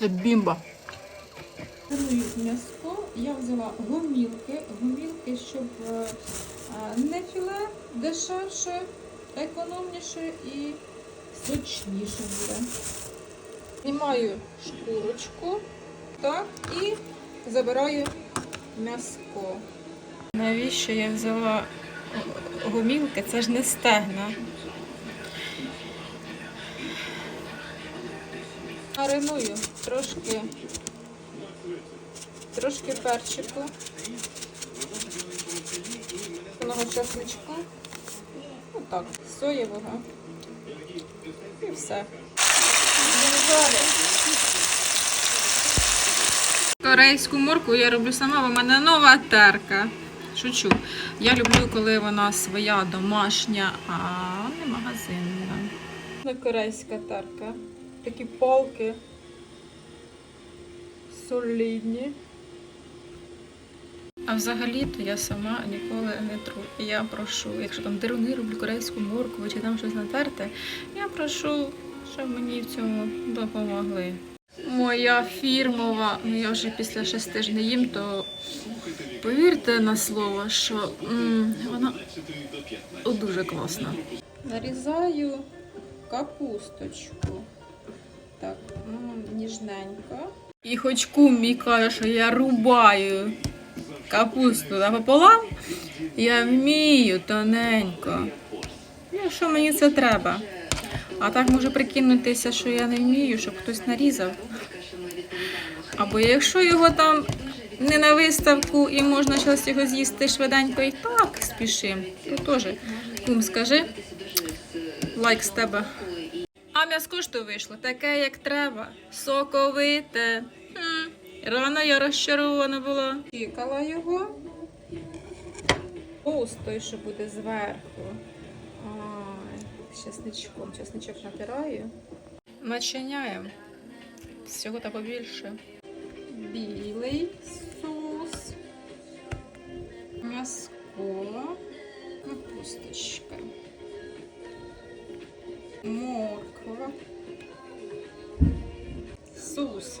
Це бімба. Я взяла гомілки, гумілки, щоб е, не філе, дешевше, економніше і сочніше буде. Знімаю шкурочку так, і забираю м'яско. Навіщо я взяла гомілки? Це ж не стегна. Мариную трошки, трошки перчику, одного чесничку, отак, соєвого і все. Корейську морку я роблю сама, бо в мене нова терка. Шучу. Я люблю, коли вона своя домашня, а не магазинна. Не корейська терка. Такі палки солідні. А взагалі-то я сама ніколи не тру. Я прошу, якщо там деруни роблю корейську моркву чи там щось натерте, я прошу, щоб мені в цьому допомогли. Моя фірмова, ну я вже після шести не їм, то повірте на слово, що м, вона дуже класна. Нарізаю капусточку. Так, м, ніжненько. І хоч кум мій каже, що я рубаю капусту напополам, я вмію тоненько. Ну, що мені це треба? А так може прикинутися, що я не вмію, щоб хтось нарізав. Або якщо його там не на виставку і можна щось його з'їсти швиденько і так спішим, то теж кум скажи, лайк з тебе. А м'яско ж то вийшло таке, як треба. Соковите. Рано я розчарована була. Чікала його. Ось той, що буде зверху. З чесничком. Чесничок натираю. Начиняємо. Всього та побільше. Білий соус. М'яско. Капусточка. Морква. Соус.